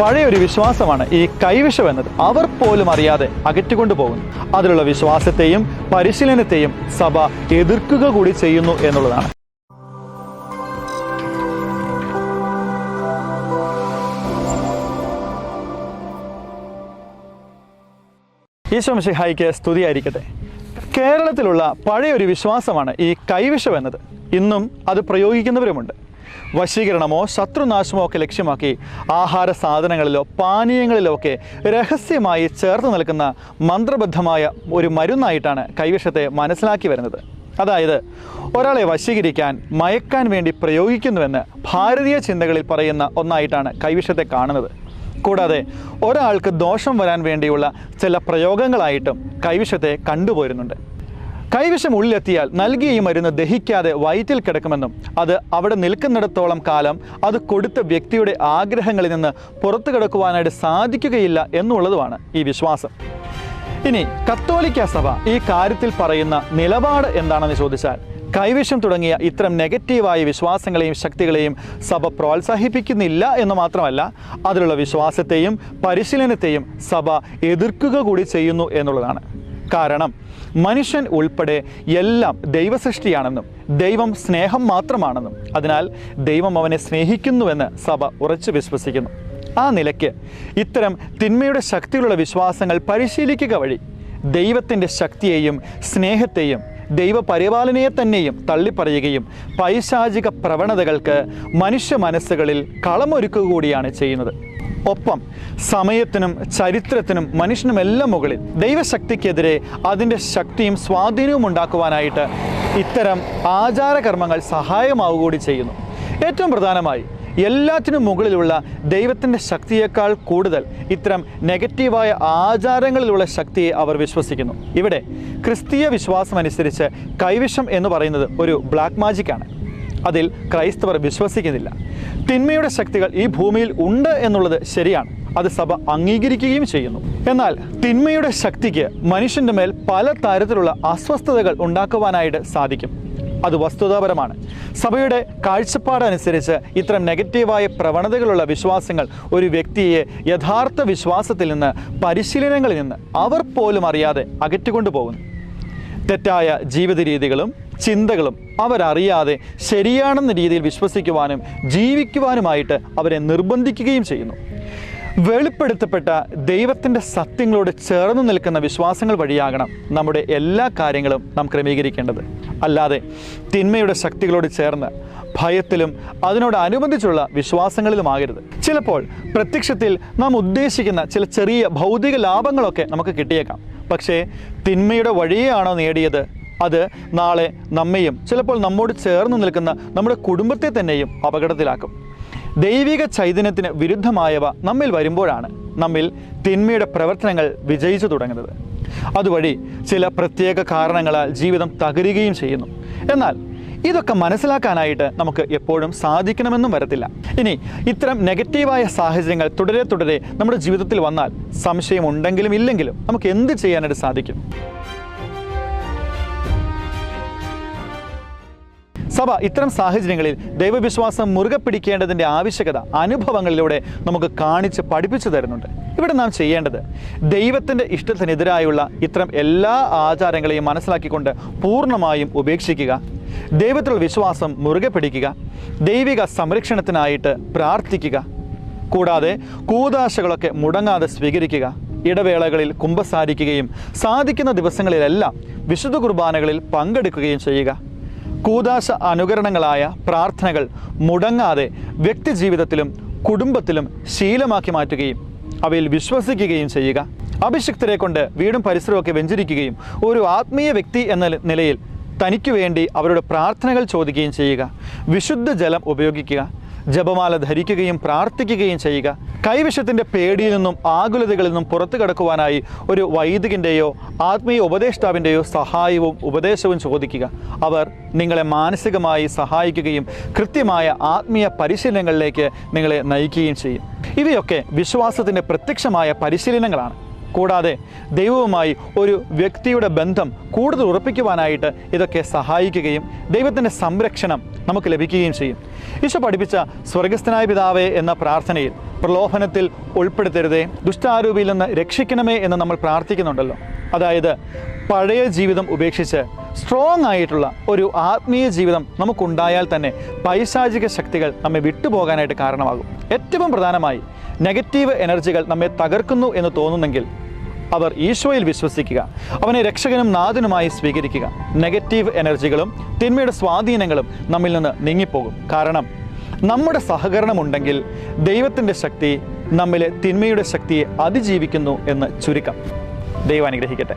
പഴയ ഒരു വിശ്വാസമാണ് ഈ കൈവിഷം എന്നത് അവർ പോലും അറിയാതെ അകറ്റിക്കൊണ്ടു പോകുന്നു. അതിലുള്ള വിശ്വാസത്തെയും പരിശീലനത്തെയും സഭ എതിർക്കുക കൂടി ചെയ്യുന്നു എന്നുള്ളതാണ്. ഈശോ മിശിഹായിക്ക് സ്തുതിയായിരിക്കട്ടെ. കേരളത്തിലുള്ള പഴയൊരു വിശ്വാസമാണ് ഈ കൈവിഷം എന്നത് ഇന്നും അത് പ്രയോഗിക്കുന്നവരുമുണ്ട്. വശീകരണമോ ശത്രുനാശമോ ഒക്കെ ലക്ഷ്യമാക്കി ആഹാര സാധനങ്ങളിലോ പാനീയങ്ങളിലോ ഒക്കെ രഹസ്യമായി ചേർത്ത് നിൽക്കുന്ന മന്ത്രബദ്ധമായ ഒരു മരുന്നായിട്ടാണ് കൈവിഷത്തെ മനസ്സിലാക്കി വരുന്നത്. അതായത് ഒരാളെ വശീകരിക്കാൻ മയക്കാൻ വേണ്ടി പ്രയോഗിക്കുന്നുവെന്ന് ഭാരതീയ ചിന്തകളിൽ പറയുന്ന ഒന്നായിട്ടാണ് കൈവിഷത്തെ കാണുന്നത്. കൂടാതെ ഒരാൾക്ക് ദോഷം വരാൻ വേണ്ടിയുള്ള ചില പ്രയോഗങ്ങളായിട്ടും കൈവിഷത്തെ കണ്ടുപോരുന്നുണ്ട്. കൈവിഷം ഉള്ളിലെത്തിയാൽ നൽകിയ ഈ മരുന്ന് ദഹിക്കാതെ വയറ്റിൽ കിടക്കുമെന്നും അത് അവിടെ നിൽക്കുന്നിടത്തോളം കാലം അത് കൊടുത്ത വ്യക്തിയുടെ ആഗ്രഹങ്ങളിൽ നിന്ന് പുറത്തു കിടക്കുവാനായിട്ട് സാധിക്കുകയില്ല എന്നുള്ളതുമാണ് ഈ വിശ്വാസം. ഇനി കത്തോലിക്ക സഭ ഈ കാര്യത്തിൽ പറയുന്ന നിലപാട് എന്താണെന്ന് ചോദിച്ചാൽ കൈവിഷം തുടങ്ങിയ ഇത്തരം നെഗറ്റീവായ വിശ്വാസങ്ങളെയും ശക്തികളെയും സഭ പ്രോത്സാഹിപ്പിക്കുന്നില്ല എന്ന് മാത്രമല്ല അതിലുള്ള വിശ്വാസത്തെയും പരിശീലനത്തെയും സഭ എതിർക്കുക കൂടി ചെയ്യുന്നു എന്നുള്ളതാണ്. കാരണം മനുഷ്യൻ ഉൾപ്പെടെ എല്ലാം ദൈവസൃഷ്ടിയാണെന്നും ദൈവം സ്നേഹം മാത്രമാണെന്നും. അതിനാൽ ദൈവം അവനെ സ്നേഹിക്കുന്നുവെന്ന് സഭ ഉറച്ചു വിശ്വസിക്കുന്നു. ആ നിലയ്ക്ക് ഇത്തരം തിന്മയുടെ ശക്തിയിലുള്ള വിശ്വാസങ്ങൾ പരിശീലിക്കുക വഴി ദൈവത്തിന്റെ ശക്തിയെയും സ്നേഹത്തെയും ദൈവപരിപാലനയെ തന്നെയും തള്ളിപ്പറയുകയും പൈശാചിക പ്രവണതകൾക്ക് മനുഷ്യ മനസ്സുകളിൽ കളമൊരുക്കുക കൂടിയാണ് ചെയ്യുന്നത്. ഒപ്പം സമയത്തിനും ചരിത്രത്തിനും മനുഷ്യനുമെല്ലാം മുകളിൽ ദൈവശക്തിക്കെതിരെ അതിന്റെ ശക്തിയും സ്വാധീനവും ഉണ്ടാക്കുവാനായിട്ട് ഇത്തരം ആചാരകർമ്മങ്ങൾ സഹായമാവുക കൂടി ചെയ്യുന്നു. ഏറ്റവും പ്രധാനമായി എല്ലാത്തിനും മുകളിലുള്ള ദൈവത്തിന്റെ ശക്തിയേക്കാൾ കൂടുതൽ ഇത്തരം നെഗറ്റീവായ ആചാരങ്ങളിലുള്ള ശക്തിയെ അവർ വിശ്വസിക്കുന്നു. ഇവിടെ ക്രിസ്തീയ വിശ്വാസമനുസരിച്ച് കൈവിഷം എന്ന് പറയുന്നത് ഒരു ബ്ലാക്ക് മാജിക്കാണ്. അതിൽ ക്രൈസ്തവർ വിശ്വസിക്കുന്നില്ല. തിന്മയുടെ ശക്തികൾ ഈ ഭൂമിയിൽ ഉണ്ട് എന്നുള്ളത് ശരിയാണ്. അത് സഭ അംഗീകരിക്കുകയും ചെയ്യുന്നു. എന്നാൽ തിന്മയുടെ ശക്തിക്ക് മനുഷ്യന്റെ മേൽ പല തരത്തിലുള്ള അസ്വസ്ഥതകൾ ഉണ്ടാക്കുവാനായിട്ട് സാധിക്കും. അത് വസ്തുതാപരമാണ്. സഭയുടെ കാഴ്ചപ്പാടനുസരിച്ച് ഇത്തരം നെഗറ്റീവായ പ്രവണതകളുള്ള വിശ്വാസങ്ങൾ ഒരു വ്യക്തിയെ യഥാർത്ഥ വിശ്വാസത്തിൽ നിന്ന് പരിശീലനങ്ങളിൽ നിന്ന് അവർ പോലും അറിയാതെ അകറ്റിക്കൊണ്ടു പോകുന്നു തെറ്റായ ജീവിത രീതികളും ചിന്തകളും അവരറിയാതെ ശരിയാണെന്ന രീതിയിൽ വിശ്വസിക്കുവാനും ജീവിക്കുവാനുമായിട്ട് അവരെ നിർബന്ധിക്കുകയും ചെയ്യുന്നു. വെളിപ്പെടുത്തപ്പെട്ട ദൈവത്തിന്റെ സത്യങ്ങളോട് ചേർന്ന് നിൽക്കുന്ന വിശ്വാസങ്ങൾ വഴിയാകണം നമ്മുടെ എല്ലാ കാര്യങ്ങളും നാം ക്രമീകരിക്കേണ്ടത്. അല്ലാതെ തിന്മയുടെ ശക്തികളോട് ചേർന്ന് ഭയത്തിലും അതിനോട് അനുബന്ധിച്ചുള്ള വിശ്വാസങ്ങളിലുമാകരുത് ചിലപ്പോൾ പ്രത്യക്ഷത്തിൽ നാം ഉദ്ദേശിക്കുന്ന ചില ചെറിയ ഭൗതിക ലാഭങ്ങളൊക്കെ നമുക്ക് കിട്ടിയേക്കാം. പക്ഷേ തിന്മയുടെ വഴിയാണോ നേടിയത്? അത് നാളെ നമ്മയും ചിലപ്പോൾ നമ്മോട് ചേർന്ന് നിൽക്കുന്ന നമ്മുടെ കുടുംബത്തെ തന്നെയും അപകടത്തിലാക്കും. ദൈവിക ചൈതന്യത്തിന് വിരുദ്ധമായവ നമ്മിൽ വരുമ്പോഴാണ് നമ്മിൽ തിന്മയുടെ പ്രവർത്തനങ്ങൾ വിജയിച്ചു തുടങ്ങുന്നത്. അതുവഴി ചില പ്രത്യേക കാരണങ്ങളാൽ ജീവിതം തകരുകയും ചെയ്യുന്നു. എന്നാൽ ഇതൊക്കെ മനസ്സിലാക്കാനായിട്ട് നമുക്ക് എപ്പോഴും സാധിക്കണമെന്നും വരത്തില്ല. ഇനി ഇത്തരം നെഗറ്റീവായ സാഹചര്യങ്ങൾ തുടരെ തുടരെ നമ്മുടെ ജീവിതത്തിൽ വന്നാൽ സംശയം ഉണ്ടെങ്കിലും ഇല്ലെങ്കിലും നമുക്ക് എന്ത് ചെയ്യാനായിട്ട് സാധിക്കും? സഭ ഇത്തരം സാഹചര്യങ്ങളിൽ ദൈവവിശ്വാസം മുറുകെ പിടിക്കേണ്ടതിന്റെ ആവശ്യകത അനുഭവങ്ങളിലൂടെ നമുക്ക് കാണിച്ച് പഠിപ്പിച്ചു തരുന്നുണ്ട്. ഇവിടെ നാം ചെയ്യേണ്ടത് ദൈവത്തിന്റെ ഇഷ്ടത്തിനെതിരായുള്ള ഇത്തരം എല്ലാ ആചാരങ്ങളെയും മനസ്സിലാക്കിക്കൊണ്ട് പൂർണമായും ഉപേക്ഷിക്കുക ദൈവത്തിലുള്ള വിശ്വാസം മുറുകെ പിടിക്കുക ദൈവിക സംരക്ഷണത്തിനായിട്ട് പ്രാർത്ഥിക്കുക കൂടാതെ കൂതാശകളൊക്കെ മുടങ്ങാതെ സ്വീകരിക്കുക ഇടവേളകളിൽ കുമ്പസാരിക്കുകയും സാധിക്കുന്ന ദിവസങ്ങളിലെല്ലാം വിശുദ്ധ കുർബാനകളിൽ പങ്കെടുക്കുകയും ചെയ്യുക. കൂതാശ അനുകരണങ്ങളായ പ്രാർത്ഥനകൾ മുടങ്ങാതെ വ്യക്തിജീവിതത്തിലും കുടുംബത്തിലും ശീലമാക്കി മാറ്റുകയും അവയിൽ വിശ്വസിക്കുകയും ചെയ്യുക. അഭിഷിക്തരെ കൊണ്ട് വീടും പരിസരമൊക്കെ വെഞ്ചരിക്കുകയും ഒരു ആത്മീയ വ്യക്തി എന്ന നിലയിൽ തനിക്ക് വേണ്ടി അവരുടെ പ്രാർത്ഥനകൾ ചോദിക്കുകയും ചെയ്യുക. വിശുദ്ധ ജലം ഉപയോഗിക്കുക. ജപമാല ധരിക്കുകയും പ്രാർത്ഥിക്കുകയും ചെയ്യുക. കൈവിഷത്തിന്റെ പേടിയിൽ നിന്നും ആകുലതകളിൽ നിന്നും പുറത്തു കടക്കുവാനായി ഒരു വൈദികന്റെയോ ആത്മീയ ഉപദേഷ്ടാവിന്റെയോ സഹായവും ഉപദേശവും ചോദിക്കുക. അവർ നിങ്ങളെ മാനസികമായി സഹായിക്കുകയും കൃത്യമായ ആത്മീയ പരിശീലനങ്ങളിലേക്ക് നിങ്ങളെ നയിക്കുകയും ചെയ്യും. ഇവയൊക്കെ വിശ്വാസത്തിന്റെ പ്രത്യക്ഷമായ പരിശീലനങ്ങളാണ്. കൂടാതെ ദൈവവുമായി ഒരു വ്യക്തിയുടെ ബന്ധം കൂടുതൽ ഉറപ്പിക്കുവാനായിട്ട് ഇതൊക്കെ സഹായിക്കുകയും ദൈവത്തിന്റെ സംരക്ഷണം നമുക്ക് ലഭിക്കുകയും ചെയ്യും. ഈശോ പഠിപ്പിച്ച സ്വർഗസ്ഥനായ പിതാവേ എന്ന പ്രാർത്ഥനയിൽ പ്രലോഭനത്തിൽ ഉൾപ്പെടുത്തരുതേ ദുഷ്ടാരൂപിയിൽ നിന്ന് രക്ഷിക്കണമേ എന്ന് നമ്മൾ പ്രാർത്ഥിക്കുന്നുണ്ടല്ലോ. അതായത് പഴയ ജീവിതം ഉപേക്ഷിച്ച് സ്ട്രോങ് ആയിട്ടുള്ള ഒരു ആത്മീയ ജീവിതം നമുക്കുണ്ടായാൽ തന്നെ പൈശാചിക ശക്തികൾ നമ്മെ വിട്ടുപോകാനായിട്ട് കാരണമാകും. ഏറ്റവും പ്രധാനമായി നെഗറ്റീവ് എനർജികൾ നമ്മെ തകർക്കുന്നു എന്ന് തോന്നുന്നെങ്കിൽ അവർ ഈശോയിൽ വിശ്വസിക്കുക. അവനെ രക്ഷകനും നാഥനുമായി സ്വീകരിക്കുക. നെഗറ്റീവ് എനർജികളും തിന്മയുടെ സ്വാധീനങ്ങളും നമ്മിൽ നിന്ന് നീങ്ങിപ്പോകും. കാരണം നമ്മുടെ സഹകരണമുണ്ടെങ്കിൽ ദൈവത്തിന്റെ ശക്തി നമ്മിലെ തിന്മയുടെ ശക്തിയെ അതിജീവിക്കുന്നു എന്ന് ചുരുക്കം. ദൈവം അനുഗ്രഹിക്കട്ടെ.